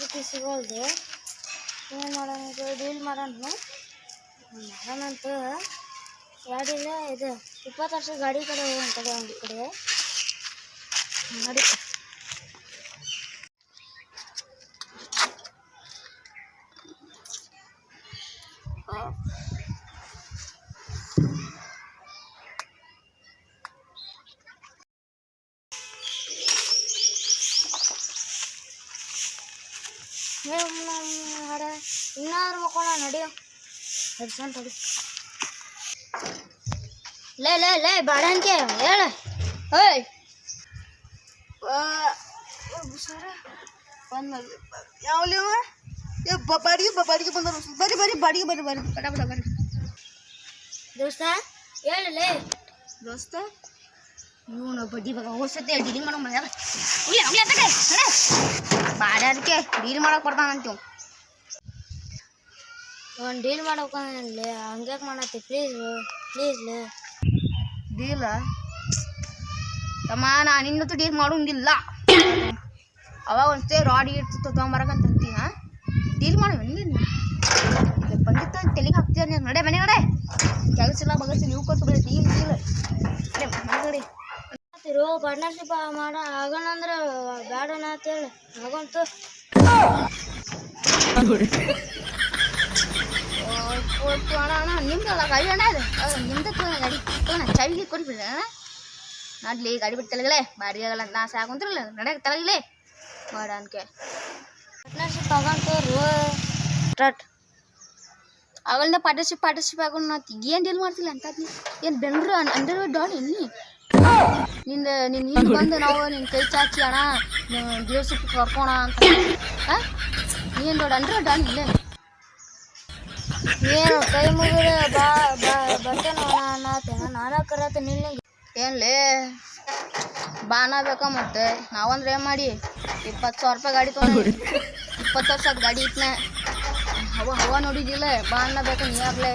ರೂಪಾಯಿ ಸಿಗೋಲ್ದು. ಏನು ಮಾಡೋಣ ಡೀಲ್ ಮಾಡೋಣ. ಮಾಡೋಣಂತ ಗಾಡಿಲ್ಲ ಇದು ಇಪ್ಪತ್ತು ವರ್ಷ ಗಾಡಿ ಕಡೆ ಹೋಗೋಣ ಕಡೆ ಒಂದು ಕಡೆ. ನೋಡಿ. ಹಾಡ ಇನ್ನಾದ್ರು ಮಕ್ಕೋಣ ನಡಿಯೋ ಹೆಡ್ಸನ್ ತಡಿ ಲೇ ಲೇ ಲೇ ಬಾಡನ್ಕೆ ಹೇಳ ಓಯ್ ಯಾವಲ್ಲಿ ಅವ? ಏ ಬ- ಬಾಡಿಗೆ ಬ- ಬಾಡಿಗೆ ಬಂದರು ಬರ್ರಿ ಬರ್ರಿ ಬಾಡಿಗೆ ಬರ್ರಿ ಬರ್ರಿ ಬಡ ಬಡ ಬರ್ರಿ ದೋಸ್ತ ಹೇಳಲೇ ದೋಸ್ತ ಇವನು ಬಡ್ಡಿ ಬಗ ಹೋಸತ್ತೆ ಡೀಲಿಂಗ್ ಮಾಡೋ ಮನೆ ಉಳ್ಳಿ ಉಳ್ಳಿ ಅತ್ತಗೆ ಬಾಡ ಅದಕ್ಕೆ ಡೀಲ್ ಮಾಡಕ್ ಬರ್ತಾನಂತೀವ್ ಅವ್ನು ಡೀಲ್ ಮಾಡ್ಬೇಕಂದ್ರೆ ಹಂಗ್ಯಾಕೆ ಮಾಡತ್ತಿ? ಪ್ಲೀಸ್ ಪ್ಲೀಸ್ ಡೀಲ ತಮ್ಮ ನಾನು ಇನ್ನೊತ್ತು ಡೀಲ್ ಮಾಡೋಂಗಿಲ್ಲ. ಅವಾಗ ಒಂದ್ಸೇ ರಾಡ್ ಇಟ್ಟು ತೊಗೊಂಬರಕಂತ ಅಂತೀವಿ ಹಾಂ? ಡೀಲ್ ಮಾಡೋ ಬಂದಿತ್ತು ತಲೆಗೆ ಹಾಕ್ತೀಯ ನಡೆ ಮನೆ ನಡೆ. ಕೆಲಸ ಇಲ್ಲ ಬಗಸ ನೀವು ಕೊಟ್ಟು ಬಿಡಿ ಡೀಲ್ ಡೀಲ್ ಪಾರ್ಟ್ನರ್ಶಿಪ್ ಮಾಡ ಆಗೋಣ ಅಂದ್ರೆ ಬೇಡ ಅಂತ ಹೇಳಿ ಆಗೋಂತು ಅಣ್ಣ ನಿಮ್ದು ತಗೋಣ ಗಾಡಿ ತೋಣ ಕೊಟ್ಬಿಡ್ರಿ ಅಣ್ಣ ನಡ್ಲಿ ಗಾಡಿ ಬಿಟ್ಟು ತಲಗಲೇ ಬಾರಿ ಆಗಲ್ಲ ನಾ ಸಾಕುಂತಿರಲ್ಲ ನಡೆಯಕ್ಕೆ ತಲಗಲೇ ಮಾಡ ಅನ್ಕೆ ಪಾರ್ಟ್ನರ್ಶಿಪ್ ಆಗಂತ ರೋ ಸ್ಟಾರ್ಟ್ ಆಗಲ್ಲ ಪಾರ್ಟ್ನರ್ಶಿಪ್ ಪಾರ್ಟ್ನರ್ಶಿಪ್ ಆಗೋಣ ಏನು ಡೀಲ್ ಮಾಡ್ತಿಲ್ಲ ಅಂತ ಏನು ಬೆಂಡ್ರು ಅಂಡರ್ ಡಾಲ್ ಎಲ್ಲಿ ನಿಂದ ನಿನ್ನ ಹಿಂದೆ ಬಂದು ನಾವು ನಿನ್ನ ಕೈ ಚಾಚಿ ಅಣ್ಣ ಡೀಲರ್ಶಿಪ್ ಕರ್ಕೋಣ ಅಂತ. ನೀನ್ ನೀನು ದೊಡ್ಡ ಡನ್ ಇಲ್ಲೇ. ಏನು ಕೈ ಮುಗಿದ ಬಾ ಬಾ ಬರ್ತೇನೆ ಅನ್ನತ್ತೇನ ನಾನೇ ಕರತ್ತೆ ನಿನ್ನ ಏನ್ಲೇ? ಬಾಣ ಬೇಕಾ ಮತ್ತೆ? ನಾವಂದ್ರೆ ಏನು ಮಾಡಿ? ಇಪ್ಪತ್ತು ಸಾವಿರ ರೂಪಾಯಿ ಗಾಡಿ ತೊಗೊಂಡು ಇಪ್ಪತ್ತು ವರ್ಷ ಗಾಡಿ ಇಟ್ನೆ. ಹವ ಹವ ನೋಡಿದಿಲ್ಲ. ಬಾಣ ಬೇಕ ನೀ ಆಗ್ಲೇ.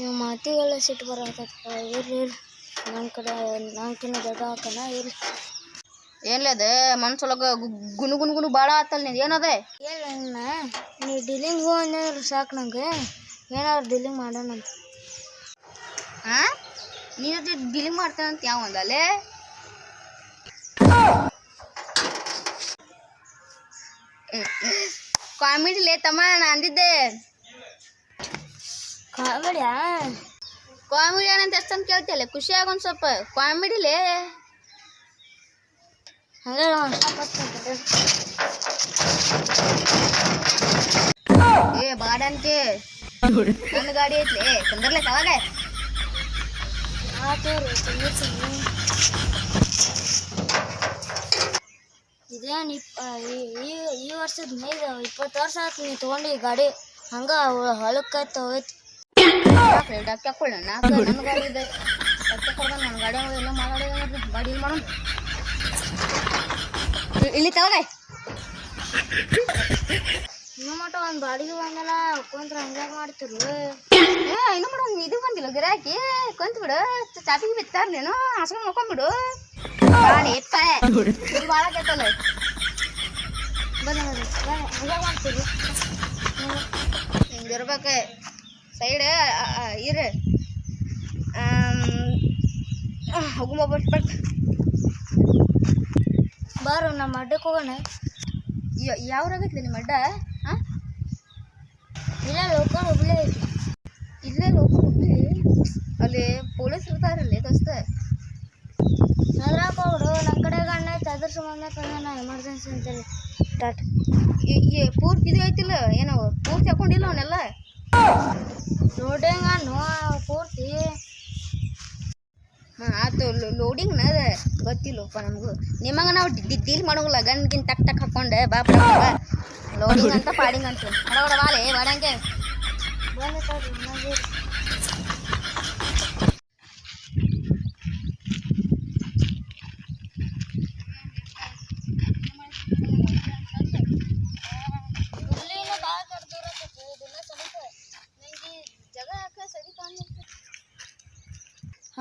ಇವ್ ಮಾತಿಗೆಲ್ಲ ಸಿಟ್ಟು ಬರತ್ತಪ್ಪ ಇರ್ಲಿ ನನ್ನ ಕಡೆ ನಾಲ್ಕಿನ ದೊಡ್ಡ ಹಾಕನ ಇರ್ಲಿ. ಏನ್ಲೇ ಅದೇ ಮನ್ಸೊಳಗೆ ಗುನು ಗುನು ಗುನು ಭಾಳ ಆತಲ್ ನೀನು ಏನದೆ ಹೇಳ ನೀ ಡಿಲಿಂಗ್ ಹೋ ಅಂದ್ರೆ ಸಾಕು ನಂಗೆ. ಏನಾದ್ರು ಡಿಲಿಂಗ್ ಮಾಡೋಣ ಅಂತ. ಹಾಂ ನೀನು ಡೀಲಿಂಗ್ ಮಾಡ್ತಾನಂತ ಯಾವ ಒಂದಲ್ಲೇ ಕಾಮಿಡಿಲೇ ತಮ್ಮ ನಾನು ಅಂದಿದ್ದೆ. ಕಾಮಿಡಿಯಾ? ಕಾಮಿಡಿ ಅಂತ ಎಷ್ಟಂತ ಕೇಳ್ತಿಯಲ್ಲ ಖುಷಿ ಆಗೊಂದು ಸ್ವಲ್ಪ ಕಾಮಿಡಿಲೇ ಹಂಗೆ ಏ ಬಾಡನ್ಕೆ ನನ್ನ ಗಾಡಿ ಐತ್ಲೆ. ಸುಮ್ಮನೆ ಸುಮ್ಮನೆ ಇದೇನು ಇಪ್ಪ ಈ- ವರ್ಷದ ಮೇಗ ಇಪ್ಪತ್ತು ವರ್ಷ ಆಯ್ತು ನೀ ತೊಗೊಂಡು ಗಾಡಿ. ಹಂಗೆ ಹೊಲಕ್ಕೆ ಹೋಗೈತಿ ಇಲ್ಲಿ ಮಾಡೋಣ ಇಲ್ಲಿ ತವಾಗ ಇನ್ನೂ ಮಟ ಒಂದು ಬಾಡಿಗೆ ಬಂದಲ್ಲ ಕುಂತ್ರ ಹಂಗಾಗಿ ಮಾಡ್ತಿರು ಇನ್ನು ಒಂದು ಇದು ಬಂದಿಲ್ಲ ಗಿರಾಕಿ ಕುಂತ ಬಿಡು ಚಾಪಿಗೆ ಬಿತ್ತಾರ ನೀನು ನೋಡ್ಕೊಂಬಿಡು ನೋಕೊಂಬಿಡು ಎತ್ತ ಇದು ಭಾಳ ಕೆಟ್ಟಲ್ಲ ಬನ್ನಿ ನೋಡ್ರಿ ಬನ್ನಿ ಹಂಗೆ ಮಾಡ್ತೀರಿ ಹಿಂಗಿರ್ಬೇಕು ಸೈಡ್ ಇರು. ಹೋಗುಮ ಬಟ್ ಬಾರು, ನಮ್ಮ ಅಡ್ಡಕ್ಕೆ ಹೋಗೋಣ. ಯಾವ್ರಾಗೈತಿ ನಿಮ್ಮ ಅಡ್ಡ? ಹಾಂ ಇಲ್ಲ ಲೋಕಲ್ ಹುಬ್ಳಿ ಐತಿ ಇಲ್ಲೇ ಹೋಗ್ಬಿಟ್ಟು ಅಲ್ಲಿ ಪೊಲೀಸ್ ಇರ್ತಾರಲ್ಲಿ ದೋಸ್ತ. ಅದ್ರಾಗ ನಮ್ಮ ಕಡೆ ಗಣ್ಣ ಐತೆ ಅದ್ರ ಎಮರ್ಜೆನ್ಸಿ ಅಂತೇಳಿ. ಸ್ಟಾರ್ಟ್ ಪೂರ್ತಿ ಇದು ಐತಿಲ್ಲ? ಏನೋ, ಪೂರ್ತಿ ಹಾಕೊಂಡಿಲ್ಲ ಅವನ್ನೆಲ್ಲ ಲೋಡಿಂಗ್ ಪೂರ್ತಿ. ಹಾಂ ಆತು ಲೋಡಿಂಗ್ ಅದ. ಗೊತ್ತಿಲ್ಲಪ್ಪ ನಮಗೂ. ನಿಮಗೆ ನಾವು ಡೀಲ್ ಮಾಡೋಂಗಿಲ್ಲ. ಗನ್ಗಿನ್ ಟಕ್ ಟಕ್ ಹಾಕೊಂಡೆ. ಬಾ ಲೋಡಿಂಗ್ ಅಂತ ಪಾಡಿಂಗ್ ಅಂತ. ಬಡ ಬಾಲೆ ಬಾಡಂಗೆ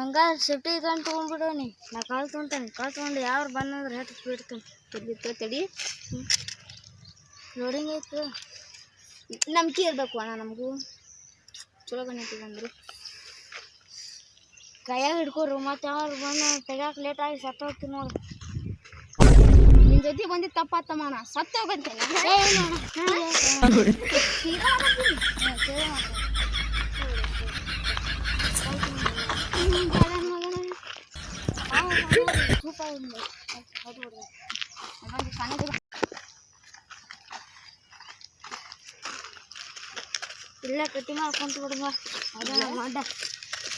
ಹಂಗ ಸೇಫ್ಟಿ ಗನ್ ತೊಗೊಂಡ್ಬಿಡು ನೀ ನಾ ಕಾಲ್ ತೊಗೊಂತಾನೆ ಕಾಲ್ ತೊಗೊಂಡು ಯಾರು ಬಂದಂದ್ರೆ ಹೆಟ್ ಬಿಡ್ತಾನೆ ತಡಿ ತಡಿ ಲೋಡಿಂಗ್ ಐತೆ ನಂಬಿಕೆ ಇರಬೇಕು ಅಣ್ಣ ನಮಗೂ ಚಲೋ ಗಣಿತೀವಿ ಅಂದ್ರೆ ಕೈಯಾಗ ಹಿಡ್ಕೊರು ಮತ್ತೆ ಅವ್ರು ಬಂದು ತೆಗಿಯಕ್ಕೆ ಲೇಟ್ ಆಗಿ ಸತ್ತ ಹೋಗ್ತೀನಿ ನೋಡಿ ನಿನ್ ಜೊತೆ ಬಂದಿದ್ದು ತಪ್ಪಾತಮ್ಮ ಅಣ್ಣ ಸತ್ತ ಹೋಗಂತೇನೆ ಏ, ಇಲ್ಲ ಅಣ್ಣ. ಹ್ಞೂ, ಇಲ್ಲ. ಸೀದಾ ಬರ್ತೀನಿ. ಹ್ಞೂ, ಸರಿ ಮಾಡು. ಹ್ಮ್, ಬೇಡ ಮಗನ. ಆ, ಸಣ್ಣ ಸೂಪ ఉంది. ಅದು ಬಿಡು. ಅದೊಂದು ಸಣ್ಣದು ಬಾ. ಇಲ್ಲ ಕಟ್ಟಿ ಮಾಡ್ಕೊಂತ ಬಿಡು ಬಾ ಅದನ್ನ ಮಾಡ.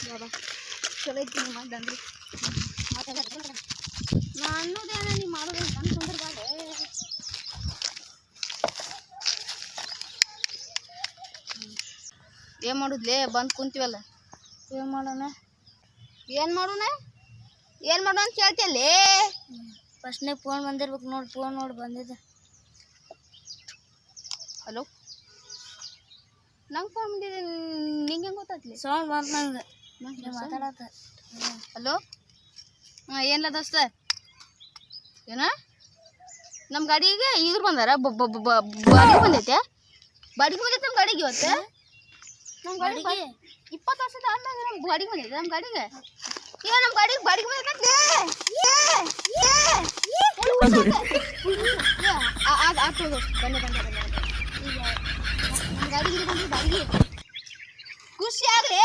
ಬಾಬಾ ಚಲೋ ಐತಿ ನೀವು ಮಾಡ್ದಂದ್ರೆ ನಾ ಅನ್ನೋದೇನ ನೀ ಮಾಡೋದು ನನ್ನ ಬಾಡೆ. ಏನ್ ಮಾಡುದ್ಲೇ? ಬಂದ್ ಕುಂತೀವಲ್ಲ. ಏನು ಮಾಡೋಣ? ಏನ್ ಮಾಡೋಣ? ಏನ್ ಮಾಡೋ ಅಂತ ಕೇಳ್ತಿಯಲ್ಲೇ ಫಸ್ಟ್ನೇ ಫೋನ್ ಬಂದಿರ್ಬೇಕು ನೋಡಿ ಫೋನ್ ನೋಡಿ ಬಂದಿದ್ದೆ ಹಲೋ ನಂಗೆ ಫೋನ್ ಬಂದಿದೆ ನಿಂಗೆ ಹೆಂಗೆ ಗೊತ್ತಾಗ್ಲಿ? ಸೌಂಡ್ ಬಂತು ನಂಗೆ. ಮಾತಾಡತ್ತ ಹಲೋ ಹಾಂ ಏನಿಲ್ಲ ದೋಸ್ತ? ಏನ? ನಮ್ಮ ಗಾಡಿಗೆ ಇವ್ರು ಬಂದಾರ ಬಾಡಿಗೆ ಬಂದೈತೆ. ಬಾಡಿಗೆ ಬಂದೈತೆ ನಮ್ಮ ಗಾಡಿಗೆ ಇವತ್ತು? ನಮ್ಮ ಗಾಡಿಗೆ ಇಪ್ಪತ್ತು ವರ್ಷದ ಆದ್ಮೇಲೆ ನಮ್ಮ ಗಾಡಿಗೆ ಬಂದೈತೆ ನಮ್ಮ ಗಾಡಿಗೆ? ಏ ನಮ್ಮ ಗಾಡಿಗೆ ಬಾಡಿಗೆ ಬಂದೈತೆ ಆಟೋ ಬಂದೆ ಬಂದೆ ಬಂದೆ ಈಗ ನಮ್ಮ ಗಾಡಿಗೆ ಇದು ಬಂದ್ರೆ ಬಾಡಿಗೆ ಖುಷಿ ಆಗಲಿ